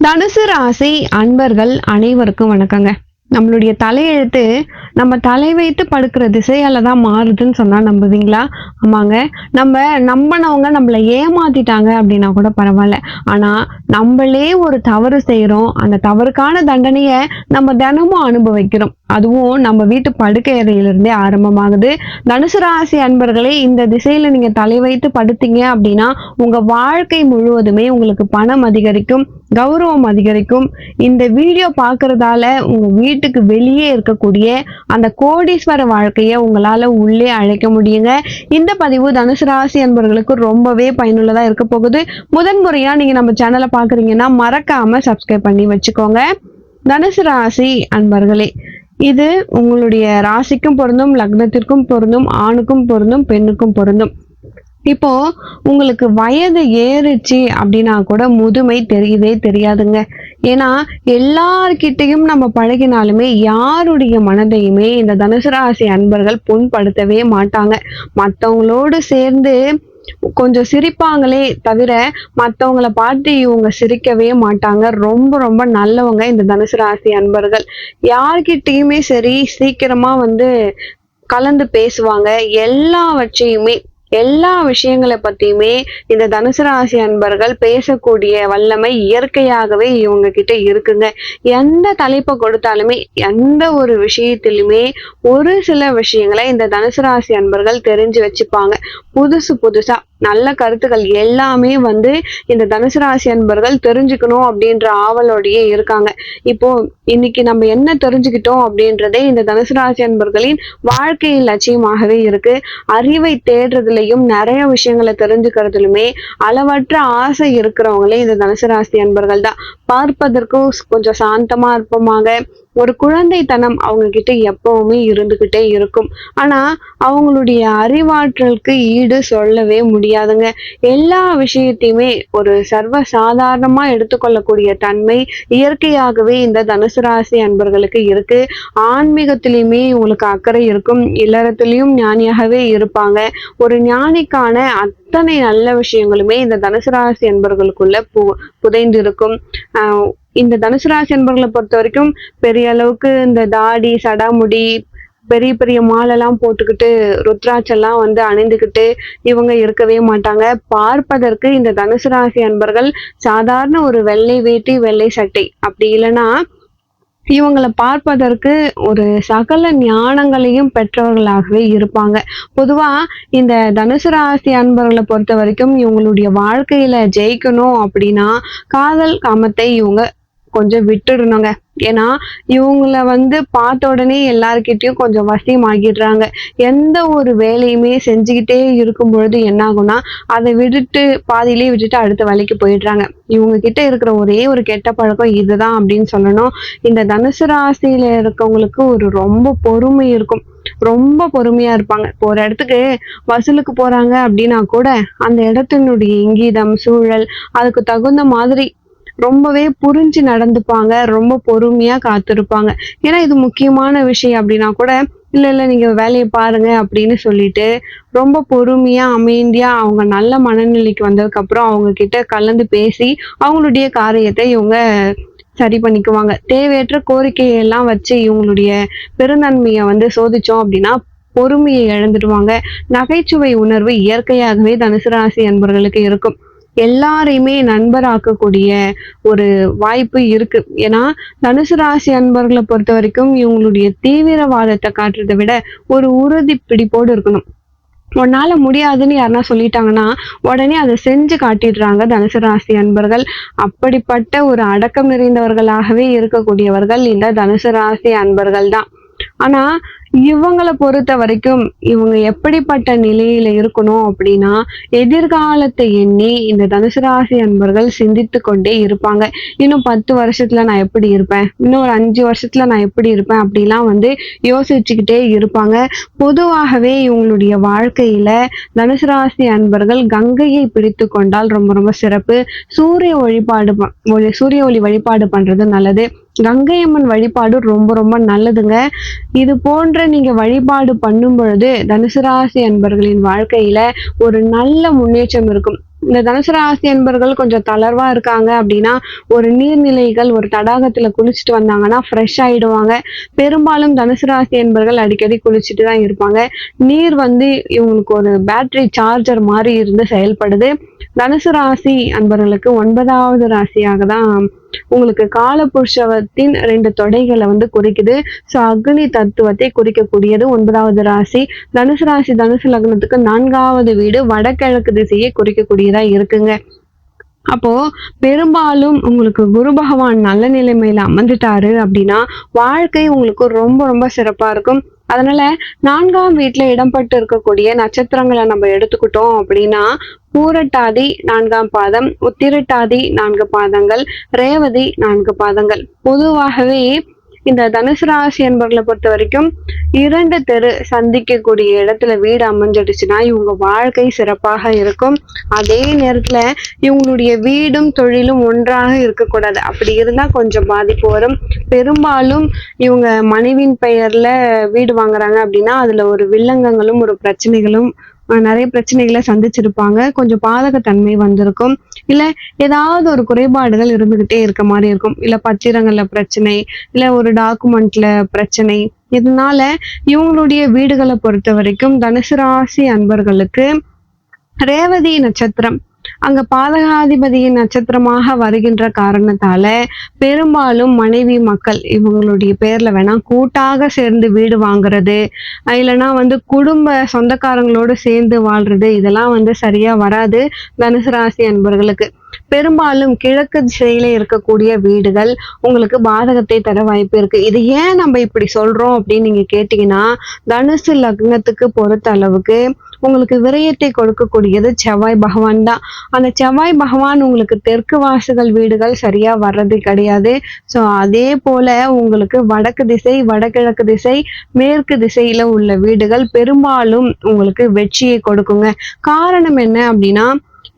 தனுசு ராசி அன்பர்கள் அனைவருக்கும் வணக்கங்க. நம்மளுடைய தலையெழுத்து நம்ம தலை வைத்து படுக்கிற திசையால தான் மாறுதுன்னு சொன்னா நம்புவீங்களா? ஆமாங்க. நம்ம நம்பினவங்க நம்மளை ஏமாத்திட்டாங்க அப்படின்னா கூட பரவாயில்ல. ஆனா நம்மளே ஒரு தவறு செய்யறோம் அந்த தவறுக்கான தண்டனையை நம்ம தினமும் அனுபவிக்கிறோம். அதுவும் நம்ம வீட்டு படுக்கை அறையிலிருந்தே ஆரம்பமாகுது. தனுசு ராசி அன்பர்களே இந்த திசையில நீங்க தலை வைத்து படுத்தீங்க அப்படின்னா உங்க வாழ்க்கை முழுவதுமே உங்களுக்கு பணம் அதிகரிக்கும். கௌரவம் அதிகரிக்கும். இந்த வீடியோ பார்க்கறதால உங்க வீட்டுக்கு வெளியே இருக்கக்கூடிய அந்த கோடீஸ்வர வாழ்க்கையை உங்களால உள்ளே அழைக்க முடியுங்க. இந்த பதிவு தனுசு ராசி அன்பர்களுக்கு ரொம்பவே பயனுள்ளதா இருக்க போகுது. முதன் முறையா நீங்க நம்ம சேனலை பாக்குறீங்கன்னா மறக்காம சப்ஸ்கிரைப் பண்ணி வச்சுக்கோங்க. தனுசு ராசி அன்பர்களே இது உங்களுடைய ராசிக்கும் பொருந்தும் லக்னத்திற்கும் பொருந்தும் ஆணுக்கும் பொருந்தும் பெண்ணுக்கும் பொருந்தும். இப்போ உங்களுக்கு வயது ஏறுச்சு அப்படின்னா கூட முதுமை தெரியவே தெரியாதுங்க. ஏன்னா எல்லார்கிட்டையும் நம்ம பழகினாலுமே யாருடைய மனதையுமே இந்த தனுசு ராசி அன்பர்கள் புண்படுத்தவே மாட்டாங்க. மற்றவங்களோடு சேர்ந்து கொஞ்சம் சிரிப்பாங்களே தவிர மற்றவங்களை பார்த்து இவங்க சிரிக்கவே மாட்டாங்க. ரொம்ப ரொம்ப நல்லவங்க இந்த தனுசு ராசி அன்பர்கள். யார்கிட்டயுமே சரி சீக்கிரமா வந்து கலந்து பேசுவாங்க. எல்லாவற்றையுமே எல்லா விஷயங்களை பத்தியுமே இந்த தனுசு ராசி அன்பர்கள் பேசக்கூடிய வல்லமை இயற்கையாகவே இவங்க கிட்ட இருக்குங்க. எந்த தலைப்பை கொடுத்தாலுமே எந்த ஒரு விஷயத்திலுமே ஒரு சில விஷயங்களை இந்த தனுசு ராசி அன்பர்கள் தெரிஞ்சு வச்சுப்பாங்க. புதுசு புதுசா நல்ல கருத்துக்கள் எல்லாமே வந்து இந்த தனுசு ராசி அன்பர்கள் தெரிஞ்சுக்கணும் அப்படின்ற ஆவலோடையே இருக்காங்க. இப்போ இன்னைக்கு நம்ம என்ன தெரிஞ்சுக்கிட்டோம் அப்படின்றதே இந்த தனுசு ராசி அன்பர்களின் வாழ்க்கையில் லட்சியமாகவே இருக்கு. அறிவை தேடுறதுலையும் நிறைய விஷயங்களை தெரிஞ்சுக்கிறதுலுமே அளவற்ற ஆசை இருக்கிறவங்களே இந்த தனுசு ராசி அன்பர்கள் தான். பார்ப்பதற்கும் கொஞ்சம் சாந்தமா இருப்போமாக. ஒரு குழந்தைத்தனம் அவங்க கிட்ட எப்பவுமே இருந்துகிட்டே இருக்கும். ஆனா அவங்களுடைய அறிவாற்றலுக்கு ஈடு சொல்லவே முடியாதுங்க. எல்லா விஷயத்தையுமே ஒரு சர்வ சாதாரணமா எடுத்துக்கொள்ளக்கூடிய தன்மை இயற்கையாகவே இந்த தனுசு ராசி அன்பர்களுக்கு இருக்கு. ஆன்மீகத்திலையுமே இவங்களுக்கு அக்கறை இருக்கும். இல்லறத்திலையும் ஞானியாகவே இருப்பாங்க. ஒரு ஞானிக்கான அத்தனை நல்ல விஷயங்களுமே இந்த தனுசு ராசி அன்பர்களுக்குள்ள பு புதைந்து இருக்கும் ஆஹ் இந்த தனுசு ராசி அன்பர்களை பொறுத்த வரைக்கும் பெரிய அளவுக்கு இந்த தாடி சடாமுடி பெரிய பெரிய மாலெல்லாம் போட்டுக்கிட்டு ருத்ராட்செல்லாம் வந்து அணிந்துக்கிட்டு இவங்க இருக்கவே மாட்டாங்க. பார்ப்பதற்கு இந்த தனுசு ராசி அன்பர்கள் சாதாரண ஒரு வெள்ளை வேட்டி வெள்ளை சட்டை. அப்படி இல்லைன்னா இவங்களை பார்ப்பதற்கு ஒரு சகல ஞானங்களையும் பெற்றவர்களாகவே இருப்பாங்க. பொதுவா இந்த தனுசு ராசி அன்பர்களை பொறுத்த வரைக்கும் இவங்களுடைய வாழ்க்கையில ஜெயிக்கணும் அப்படின்னா காதல் காமத்தை இவங்க கொஞ்சம் விட்டுடணுங்க. ஏன்னா இவங்கள வந்து பார்த்த உடனே எல்லாருக்கிட்டையும் கொஞ்சம் வசியமாகிடுறாங்க எந்த ஒரு வேலையுமே செஞ்சுக்கிட்டே இருக்கும் பொழுது என்ன ஆகும்னா அதை விட்டுட்டு பாதியிலே விட்டுட்டு அடுத்த வேலைக்கு போயிடுறாங்க. இவங்க கிட்ட இருக்கிற ஒரே ஒரு கெட்ட பழக்கம் இதுதான் அப்படின்னு சொல்லணும். இந்த தனுசு ராசியில இருக்கவங்களுக்கு ஒரு ரொம்ப பொறுமை இருக்கும். ரொம்ப பொறுமையா இருப்பாங்க. இப்போ ஒரு இடத்துக்கு வசூலுக்கு போறாங்க அப்படின்னா கூட அந்த இடத்தினுடைய இங்கீதம் சூழல் அதுக்கு தகுந்த மாதிரி ரொம்பவே புரிஞ்சு நடந்துப்பாங்க ரொம்ப பொறுமையா காத்திருப்பாங்க. ஏன்னா இது முக்கியமான விஷயம் அப்படின்னா கூட இல்ல இல்ல நீங்க வேலையை பாருங்க அப்படின்னு சொல்லிட்டு ரொம்ப பொறுமையா அமைதியா அவங்க நல்ல மனநிலைக்கு வந்ததுக்கு அப்புறம் அவங்க கிட்ட கலந்து பேசி அவங்களுடைய காரியத்தை இவங்க சரி பண்ணிக்குவாங்க. தேவையற்ற கோரிக்கையை எல்லாம் வச்சு இவங்களுடைய பெருந்தன்மையை வந்து சோதிச்சோம் அப்படின்னா பொறுமையை இழந்துடுவாங்க. நகைச்சுவை உணர்வு இயற்கையாகவே தனுசு ராசி அன்பர்களுக்கு இருக்கும். எல்லாரையுமே நண்பராக்கக்கூடிய ஒரு வாய்ப்பு இருக்கு. ஏன்னா தனுசு ராசி அன்பர்களை பொறுத்த வரைக்கும் இவங்களுடைய தீவிரவாதத்தை காட்டுறதை விட ஒரு உறுதி பிடிப்போடு இருக்கணும். உன்னால முடியாதுன்னு யாருன்னா சொல்லிட்டாங்கன்னா உடனே அதை செஞ்சு காட்டிடுறாங்க தனுசு ராசி அன்பர்கள். அப்படிப்பட்ட ஒரு அடக்கம் நிறைந்தவர்களாகவே இருக்கக்கூடியவர்கள் இந்த தனுசு ராசி அன்பர்கள் தான். ஆனா இவங்களை பொறுத்த வரைக்கும் இவங்க எப்படிப்பட்ட நிலையில இருக்கணும் அப்படின்னா எதிர்காலத்தை எண்ணி இந்த தனுசு ராசி அன்பர்கள் சிந்தித்து கொண்டே இருப்பாங்க. இன்னும் பத்து வருஷத்துல நான் எப்படி இருப்பேன்? இன்னும் ஒரு அஞ்சு வருஷத்துல நான் எப்படி இருப்பேன்? அப்படிலாம் வந்து யோசிச்சுக்கிட்டே இருப்பாங்க. பொதுவாகவே இவங்களுடைய வாழ்க்கையில தனுசு ராசி அன்பர்கள் கங்கையை பிடித்து கொண்டால் ரொம்ப ரொம்ப சிறப்பு. சூரிய வழிபாடு ஒளி- சூரிய ஒளி வழிபாடு பண்றது நல்லது. கங்கை அம்மன் வழிபாடு ரொம்ப ரொம்ப நல்லதுங்க. இது போன்ற போன்ற நீங்க வழிபாடு பண்ணும் பொழுது தனுசு ராசி அன்பர்களின் வாழ்க்கையில ஒரு நல்ல முன்னேற்றம் இருக்கும். இந்த தனுசு ராசி அன்பர்கள் கொஞ்சம் தளர்வா இருக்காங்க அப்படின்னா ஒரு நீர்நிலைகள் ஒரு தடாகத்துல குளிச்சுட்டு வந்தாங்கன்னா ஃப்ரெஷ் ஆயிடுவாங்க. பெரும்பாலும் தனுசு ராசி அன்பர்கள் அடிக்கடி குளிச்சுட்டு தான் இருப்பாங்க. நீர் வந்து இவங்களுக்கு ஒரு பேட்டரி சார்ஜர் மாதிரி இருந்து செயல்படுது. தனுசு ராசி அன்பர்களுக்கு ஒன்பதாவது ராசியாக தான் உங்களுக்கு காலபுருஷவத்தின் ரெண்டு தொடைகளை வந்து குறிக்குது. ஸோ அக்னி தத்துவத்தை குறிக்கக்கூடியது ஒன்பதாவது ராசி. தனுசு ராசி தனுசு லக்னத்துக்கு நான்காவது வீடு வடகிழக்கு திசையை குறிக்கக்கூடியதா இருக்குங்க. அப்போ பெரும்பாலும் உங்களுக்கு குரு பகவான் நல்ல நிலைமையில அமர்ந்துட்டாரு அப்படின்னா வாழ்க்கை உங்களுக்கு ரொம்ப ரொம்ப சிறப்பா இருக்கும். அதனால நான்காம் வீட்டுல இடம்பட்டு இருக்கக்கூடிய நட்சத்திரங்களை நம்ம எடுத்துக்கிட்டோம் அப்படின்னா பூரட்டாதி நான்காம் பாதம் உத்திரட்டாதி நான்கு பாதங்கள் ரேவதி நான்கு பாதங்கள். பொதுவாகவே இந்த தனுசு ராசி என்பவர்களை பொறுத்த வரைக்கும் இரண்டு தெரு சந்திக்கக்கூடிய இடத்துல வீடு அமைஞ்சிடுச்சுன்னா இவங்க வாழ்க்கை சிறப்பாக இருக்கும். அதே நேரத்துல இவங்களுடைய வீடும் தொழிலும் ஒன்றாக இருக்கக்கூடாது. அப்படி இருந்தா கொஞ்சம் பாதிப்பு வரும். பெரும்பாலும் இவங்க மனைவியின் பெயர்ல வீடு வாங்குறாங்க அப்படின்னா அதுல ஒரு வில்லங்கங்களும் ஒரு பிரச்சனைகளும் நிறைய பிரச்சனைகளை சந்திச்சிருப்பாங்க. கொஞ்சம் பாதகத்தன்மை வந்திருக்கும். இல்ல ஏதாவது ஒரு குறைபாடுகள் இருந்துகிட்டே இருக்க மாதிரி இருக்கும். இல்ல பத்திரங்கள்ல பிரச்சனை இல்ல ஒரு டாக்குமெண்ட்ல பிரச்சனை. இதனால இவங்களுடைய வீடுகளை பொறுத்த வரைக்கும் தனுசு ராசி அன்பர்களுக்கு ரேவதி நட்சத்திரம் அங்க பாதகாதிபதியின் நட்சத்திரமாக வருகின்ற காரணத்தால பெரும்பாலும் மனைவி மக்கள் இவங்களுடைய பேர்ல வேணா கூட்டாக சேர்ந்து வீடு வாங்குறது இல்லைன்னா வந்து குடும்ப சொந்தக்காரங்களோடு சேர்ந்து வாழ்றது இதெல்லாம் வந்து சரியா வராது தனுசு ராசி அன்பர்களுக்கு. பெரும்பாலும் கிழக்கு திசையில இருக்கக்கூடிய வீடுகள் உங்களுக்கு பாதகத்தை தர வாய்ப்பு இருக்கு. இது ஏன் நம்ம இப்படி சொல்றோம் அப்படின்னு நீங்க கேட்டீங்கன்னா தனுசு லக்னத்துக்கு பொறுத்த அளவுக்கு உங்களுக்கு விரயத்தை கொடுக்கக்கூடியது செவ்வாய் பகவான் தான். அந்த செவ்வாய் பகவான் உங்களுக்கு தெற்கு வாசுகள் வீடுகள் சரியா வர்றது கிடையாது. ஸோ அதே போல உங்களுக்கு வடக்கு திசை வடகிழக்கு திசை மேற்கு திசையில உள்ள வீடுகள் பெரும்பாலும் உங்களுக்கு வெற்றியை கொடுக்குங்க. காரணம் என்ன அப்படின்னா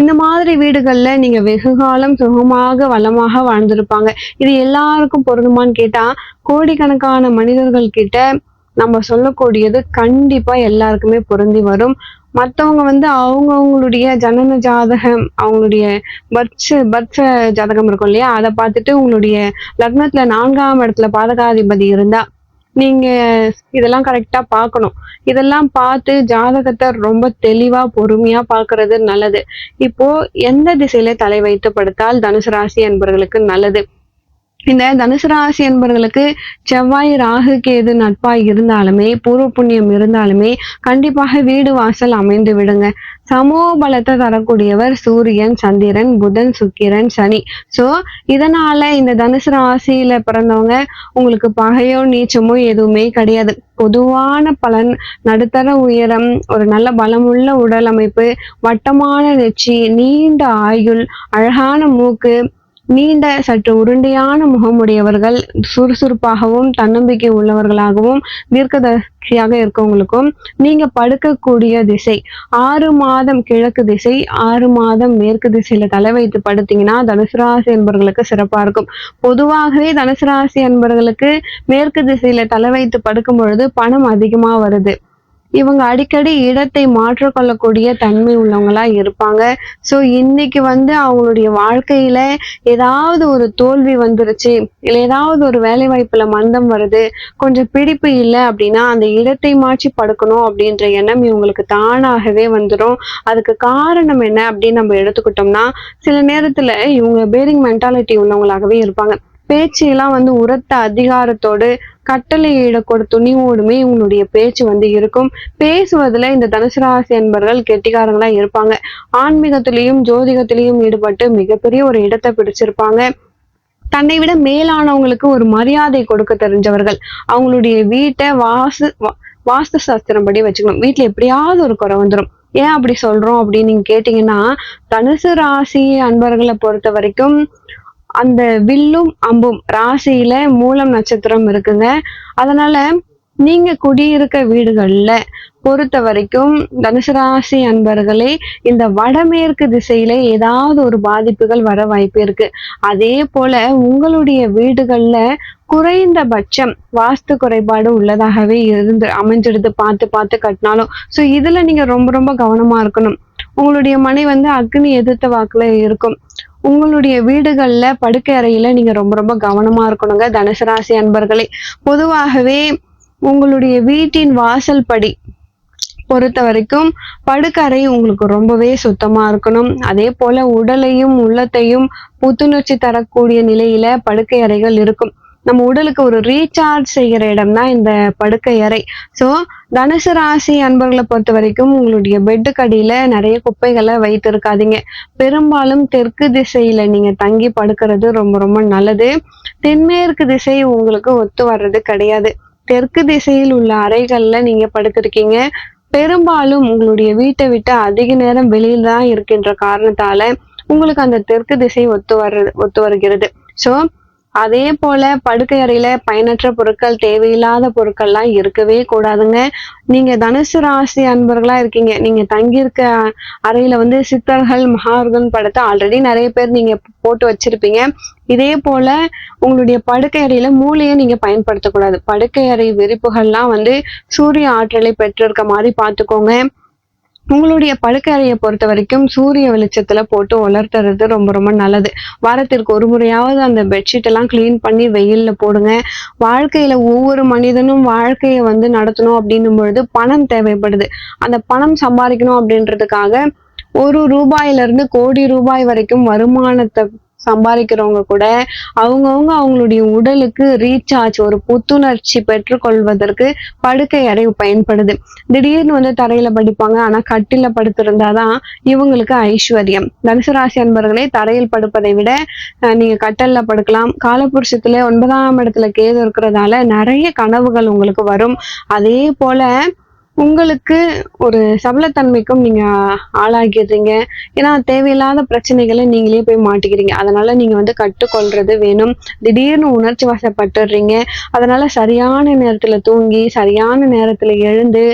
இந்த மாதிரி வீடுகள்ல நீங்க வெகு காலம் சுகமாக வளமாக வாழ்ந்திருப்பாங்க. இது எல்லாருக்கும் பொருந்துமான்னு கேட்டா கோடிக்கணக்கான மனிதர்கள் கிட்ட நம்ம சொல்லக்கூடியது கண்டிப்பா எல்லாருக்குமே பொருந்தி வரும். மற்றவங்க வந்து அவங்கவுங்களுடைய ஜனன ஜாதகம் அவங்களுடைய பர்த் பர்த் ஜாதகம் இருக்கும் இல்லையா? அதை பார்த்துட்டு உங்களுடைய லக்னத்துல நான்காம் இடத்துல பாதகாதிபதி இருந்தா நீங்க இதெல்லாம் கரெக்டா பார்க்கணும். இதெல்லாம் பார்த்து ஜாதகத்தை ரொம்ப தெளிவா பொறுமையா பார்க்கிறது நல்லது. இப்போ எந்த திசையில தலை வைத்து படுத்தால் தனுசு ராசி என்பவர்களுக்கு நல்லது? இந்த தனுசு ராசி என்பவர்களுக்கு செவ்வாய் ராகு கேது நட்பாய் இருந்தாலுமே பூர்வ புண்ணியம் இருந்தாலுமே கண்டிப்பாக வீடு வாசல் அமைந்து விடுங்க. சமூக பலத்தை தரக்கூடியவர் சூரியன் சந்திரன் புதன் சுக்கிரன் சனி. சோ இதனால இந்த தனுசு ராசியில பிறந்தவங்க உங்களுக்கு பகையோ நீச்சமோ எதுவுமே கிடையாது. பொதுவான பலன் நடுத்தர உயரம் ஒரு நல்ல பலமுள்ள உடல் அமைப்பு வட்டமான நெச்சி நீண்ட ஆயுள் அழகான மூக்கு நீண்ட சற்று உருண்டையான முகமுடையவர்கள் சுறுசுறுப்பாகவும் தன்னம்பிக்கை உள்ளவர்களாகவும் தீர்க்கதரிசியாக இருக்கவங்களுக்கும் நீங்க படுக்கக்கூடிய திசை ஆறு மாதம் கிழக்கு திசை ஆறு மாதம் மேற்கு திசையில தலை வைத்து படுத்தீங்கன்னா தனுசு ராசி என்பவர்களுக்கு சிறப்பா இருக்கும். பொதுவாகவே தனுசு ராசி என்பவர்களுக்கு மேற்கு திசையில தலை வைத்து படுக்கும் பொழுது பணம் அதிகமா வருது. இவங்க அடிக்கடி இடத்தை மாற்றிக்கொள்ளக்கூடிய தன்மை உள்ளவங்களா இருப்பாங்க. ஸோ இன்னைக்கு வந்து அவங்களுடைய வாழ்க்கையில ஏதாவது ஒரு தோல்வி வந்துருச்சு இல்லை ஏதாவது ஒரு வேலை வாய்ப்புல மந்தம் வருது கொஞ்சம் பிடிப்பு இல்லை அப்படின்னா அந்த இடத்தை மாற்றி படுக்கணும் அப்படின்ற எண்ணம் இவங்களுக்கு தானாகவே வந்துடும் அதுக்கு காரணம் என்ன அப்படின்னு நம்ம எடுத்துக்கிட்டோம்னா சில நேரத்துல இவங்க பேரிங் மென்டாலிட்டி உள்ளவங்களாகவே இருப்பாங்க. பேச்சு எல்லாம் வந்து உரத்த அதிகாரத்தோடு கட்டளையிடக்கூட துணிவோடுமே இவங்களுடைய பேச்சு வந்து இருக்கும். பேசுவதுல இந்த தனுசு ராசி என்பர்கள் கெட்டிக்காரங்களா இருப்பாங்க. ஆன்மீகத்திலையும் ஜோதிகத்திலையும் ஈடுபட்டு மிகப்பெரிய ஒரு இடத்தை பிடிச்சிருப்பாங்க. தன்னை விட மேலானவங்களுக்கு ஒரு மரியாதை கொடுக்க தெரிஞ்சவர்கள். அவங்களுடைய வீட்டை வாசு வா- வாஸ்து சாஸ்திரம் படி வச்சுக்கணும். வீட்டுல எப்படியாவது ஒரு குறை வந்துடும் ஏன் அப்படி சொல்றோம் அப்படின்னு நீங்க கேட்டீங்கன்னா தனுசு ராசி அன்பர்களை பொறுத்த வரைக்கும் அந்த வில்லும் அம்பும் ராசியில மூலம் நட்சத்திரம் இருக்குங்க. அதனால நீங்க குடியிருக்க வீடுகள்ல பொறுத்த வரைக்கும் தனுசு ராசி அன்பர்களே இந்த வடமேற்கு திசையில ஏதாவது ஒரு பாதிப்புகள் வர வாய்ப்பு இருக்கு. அதே போல உங்களுடைய வீடுகள்ல குறைந்தபட்சம் வாஸ்து குறைபாடு உள்ளதாகவே இருந்து அமைஞ்சிடுது. பார்த்து பார்த்து கட்டினாலும். ஸோ இதுல நீங்க ரொம்ப ரொம்ப கவனமா இருக்கணும். உங்களுடைய மனை வந்து அக்னி எதிர்த்த வாக்குல இருக்கும். உங்களுடைய வீடுகள்ல படுக்கை அறையில நீங்க ரொம்ப ரொம்ப கவனமா இருக்கணுங்க. தனுசராசி அன்பர்களே பொதுவாகவே உங்களுடைய வீட்டின் வாசல் படி பொறுத்த வரைக்கும் படுக்கறை உங்களுக்கு ரொம்பவே சுத்தமா இருக்கணும். அதே போல உடலையும் உள்ளத்தையும் புத்துணர்ச்சி தரக்கூடிய நிலையில படுக்கை அறைகள் இருக்கும். நம்ம உடலுக்கு ஒரு ரீசார்ஜ் செய்கிற இடம் தான் இந்த படுக்கை அறை. ஸோ தனுசு ராசி அன்பர்களை பொறுத்த வரைக்கும் உங்களுடைய பெட்டுக்கு அடியில நிறைய குப்பைகளை வைத்து இருக்காதீங்க பெரும்பாலும் தெற்கு திசையில நீங்க தங்கி படுக்கிறது ரொம்ப ரொம்ப நல்லது. தென்மேற்கு திசை உங்களுக்கு ஒத்து வர்றது கிடையாது. தெற்கு திசையில் உள்ள அறைகள்ல நீங்க படுத்திருக்கீங்க. பெரும்பாலும் உங்களுடைய வீட்டை விட்டு அதிக நேரம் வெளியில தான் இருக்கின்ற காரணத்தால உங்களுக்கு அந்த தெற்கு திசை ஒத்து வர்றது ஒத்து வருகிறது. ஸோ அதே போல படுக்கை அறையில பயனற்ற பொருட்கள் தேவையில்லாத பொருட்கள்லாம் இருக்கவே கூடாதுங்க. நீங்க தனுசு ராசி அன்பர்களா இருக்கீங்க. நீங்க தங்கியிருக்க அறையில வந்து சித்தர்கள் மகார்கள் படத்தை ஆல்ரெடி நிறைய பேர் நீங்க போட்டு வச்சிருப்பீங்க. இதே போல உங்களுடைய படுக்கை அறையில மூளையை நீங்க பயன்படுத்தக்கூடாது. படுக்கை அறை விரிப்புகள்லாம் வந்து சூரிய ஆற்றலை பெற்றிருக்க மாதிரி பார்த்துக்கோங்க. உங்களுடைய படுக்கை அறையை பொறுத்த வரைக்கும் சூரிய வெளிச்சத்துல போட்டு உலர்த்துறது ரொம்ப ரொம்ப நல்லது. வாரத்திற்கு ஒரு முறையாவது அந்த பெட்ஷீட் எல்லாம் க்ளீன் பண்ணி வெயில்ல போடுங்க. வாழ்க்கையில ஒவ்வொரு மனிதனும் வாழ்க்கையை வந்து நடத்தணும் அப்படின்னும் பொழுது பணம் தேவைப்படுது. அந்த பணம் சம்பாதிக்கணும் அப்படின்றதுக்காக ஒரு ரூபாயில இருந்து கோடி ரூபாய் வரைக்கும் வருமானத்தை சம்பாதிக்கிறவங்க கூட அவங்கவுங்க அவங்களுடைய உடலுக்கு ரீசார்ஜ் ஒரு புத்துணர்ச்சி பெற்றுக்கொள்வதற்கு படுக்கை அறை பயன்படுது. திடீர்னு வந்து தரையில படிப்பாங்க. ஆனா கட்டில படுத்திருந்தாதான் இவங்களுக்கு ஐஸ்வர்யம். தனுசு ராசி அன்பர்களே தரையில் படுப்பதை விட நீங்க கட்டல்ல படுக்கலாம். காலபுருஷத்துல ஒன்பதாம் இடத்துல கேது இருக்கிறதால நிறைய கனவுகள் உங்களுக்கு வரும். அதே போல உங்களுக்கு ஒரு சபலத்தன்மைக்கும் நீங்க ஆளாகிடுறீங்க. ஏன்னா தேவையில்லாத பிரச்சனைகளை நீங்களே போய் மாட்டிக்கிறீங்க. அதனால நீங்க வந்து கட்டுக்கொள்றது வேணும். திடீர்னு உணர்ச்சி வசப்பட்டுடுறீங்க அதனால சரியான நேரத்துல தூங்கி சரியான நேரத்துல எழுந்து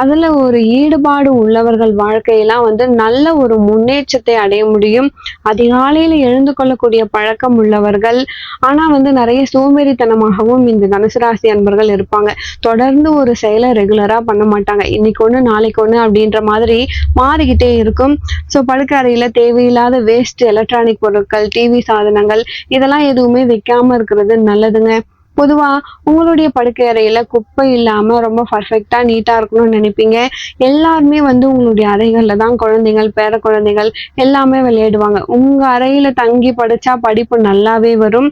அதில் ஒரு ஈடுபாடு உள்ளவர்கள் வாழ்க்கையெல்லாம் வந்து நல்ல ஒரு முன்னேற்றத்தை அடைய முடியும். அதிகாலையில் எழுந்து கொள்ளக்கூடிய பழக்கம் உள்ளவர்கள் ஆனால் வந்து நிறைய சோம்பேறித்தனமாகவும் இந்த தனுசு ராசி அன்பர்கள் இருப்பாங்க. தொடர்ந்து ஒரு செயலை ரெகுலராக பண்ண மாட்டாங்க. இன்னைக்கு ஒன்று நாளைக்கு ஒன்று அப்படின்ற மாதிரி மாறிக்கிட்டே இருக்கும். ஸோ படுக்கறையில் தேவையில்லாத வேஸ்ட் எலக்ட்ரானிக் பொருட்கள் டிவி சாதனங்கள் இதெல்லாம் எதுவுமே வைக்காமல் இருக்கிறது நல்லதுங்க. பொதுவா உங்களுடைய படுக்கை அறையில குப்பை இல்லாம ரொம்ப பர்ஃபெக்டா நீட்டா இருக்கணும்னு நினைப்பீங்க. எல்லாருமே வந்து உங்களுடைய அறைகள்ல தான் குழந்தைகள் பேர குழந்தைகள் எல்லாமே விளையாடுவாங்க. உங்க அறையில தங்கி படிச்சா படிப்பு நல்லாவே வரும்.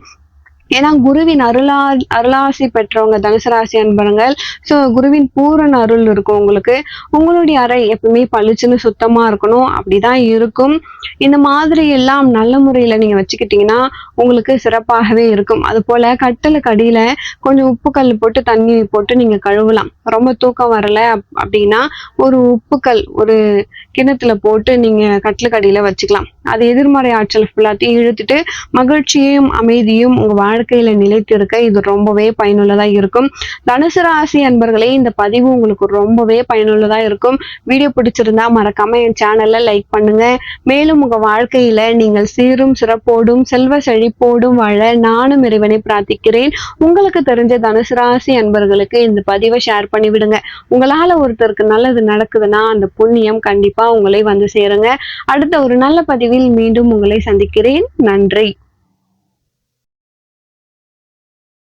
ஏன்னா குருவின் அருளா அருளாசி பெற்றவங்க தனுசு ராசி அன்பர்கள். ஸோ குருவின் பூரண அருள் இருக்கும் உங்களுக்கு. உங்களுடைய அறை எப்பவுமே பளிச்சுன்னு சுத்தமா இருக்கணும். அப்படிதான் இருக்கும். இந்த மாதிரி எல்லாம் நல்ல முறையில நீங்க வச்சுக்கிட்டீங்கன்னா உங்களுக்கு சிறப்பாகவே இருக்கும். அது போல கட்டலுக்கு அடியில கொஞ்சம் உப்பு கல் போட்டு தண்ணி போட்டு நீங்க கழுவலாம். ரொம்ப தூக்கம் வரல அப்- அப்படின்னா ஒரு உப்புக்கல் ஒரு கிணத்துல போட்டு நீங்க கட்டிலுக்கு அடியில வச்சுக்கலாம். அது எதிர்மறை ஆற்றல் ஃபுல்லாத்தையும் இழுத்துட்டு மகிழ்ச்சியையும் அமைதியும் உங்க வாழ்க்கையில நிலைத்திருக்க இது ரொம்பவே பயனுள்ளதா இருக்கும். தனுசு ராசி அன்பர்களே இந்த பதிவு உங்களுக்கு ரொம்பவே பயனுள்ளதா இருக்கும். வீடியோ பிடிச்சிருந்தா மறக்காம என் சேனல்ல லைக் பண்ணுங்க. மேலும் உங்க வாழ்க்கையில நீங்கள் சீரும் சிறப்போடும் செல்வ செழிப்போடும் வாழ நானும் இறைவனை பிரார்த்திக்கிறேன். உங்களுக்கு தெரிஞ்ச தனுசு ராசி அன்பர்களுக்கு இந்த பதிவை ஷேர் பண்ணி விடுங்க உங்களால ஒருத்தருக்கு நல்லது நடக்குதுன்னா அந்த புண்ணியம் கண்டிப்பா உங்களை வந்து சேருங்க. அடுத்த ஒரு நல்ல பதிவில் மீண்டும் உங்களை சந்திக்கிறேன். நன்றி.